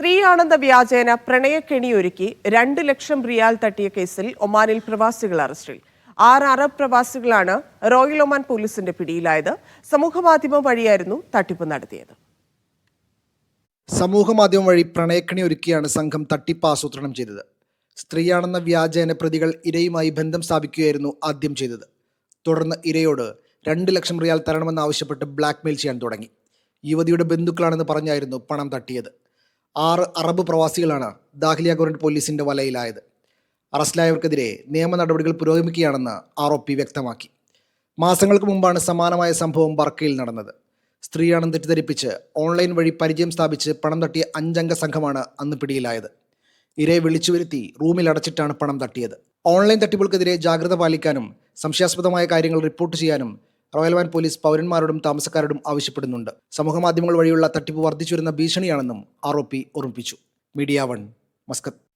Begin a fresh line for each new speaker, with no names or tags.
സ്ത്രീയാണെന്ന വ്യാജേന പ്രണയക്കെണിയൊരുക്കി രണ്ട് ലക്ഷം റിയാൽ തട്ടിയ കേസിൽ ഒമാനിൽ പ്രവാസികൾ അറസ്റ്റിൽ. ആറ് അറബ് പ്രവാസികളാണ് റോയൽ ഒമാൻ പോലീസിന്റെ പിടിയിലായത്. സമൂഹമാധ്യമം വഴിയായിരുന്നു തട്ടിപ്പ് നടത്തിയത്.
സമൂഹമാധ്യമം വഴി പ്രണയക്കണി ഒരുക്കിയാണ് സംഘം തട്ടിപ്പ് ആസൂത്രണം ചെയ്തത്. സ്ത്രീയാണെന്ന വ്യാജേന പ്രതികൾ ഇരയുമായി ബന്ധം സ്ഥാപിക്കുകയായിരുന്നു ആദ്യം ചെയ്തത്. തുടർന്ന് ഇരയോട് രണ്ട് ലക്ഷം റിയാൽ തരണമെന്നാവശ്യപ്പെട്ട് ബ്ലാക്ക്മെയിൽ ചെയ്യാൻ തുടങ്ങി. യുവതിയുടെ ബന്ധുക്കളാണെന്ന് പറഞ്ഞായിരുന്നു പണം തട്ടിയത്. ആറ് അറബ് പ്രവാസികളാണ് ദാഹ്ലിയ ഗവൺമെന്റ് പോലീസിന്റെ വലയിലായത്. അറസ്റ്റിലായവർക്കെതിരെ നിയമ നടപടികൾ പുരോഗമിക്കുകയാണെന്ന് ആർ ഒ പി വ്യക്തമാക്കി. മാസങ്ങൾക്ക് മുമ്പാണ് സമാനമായ സംഭവം ബർക്കയിൽ നടന്നത്. സ്ത്രീയാണെന്ന് തെറ്റിദ്ധരിപ്പിച്ച് ഓൺലൈൻ വഴി പരിചയം സ്ഥാപിച്ച് പണം തട്ടിയ അഞ്ചംഗ സംഘമാണ് അന്ന് പിടിയിലായത്. ഇരയെ വിളിച്ചു വരുത്തി റൂമിൽ അടച്ചിട്ടാണ് പണം തട്ടിയത്. ഓൺലൈൻ തട്ടിപ്പുകൾക്കെതിരെ ജാഗ്രത പാലിക്കാനും സംശയാസ്പദമായ കാര്യങ്ങൾ റിപ്പോർട്ട് ചെയ്യാനും റോയൽ വാൻ പോലീസ് പൗരന്മാരോടും താമസക്കാരോടും ആവശ്യപ്പെടുന്നുണ്ട്. സമൂഹമാധ്യമങ്ങൾ വഴിയുള്ള തട്ടിപ്പ് വർദ്ധിച്ചു വരുന്ന ഭീഷണിയാണെന്നും ആർ ഒ പി ഓർമ്മിപ്പിച്ചു. Media one Muscat.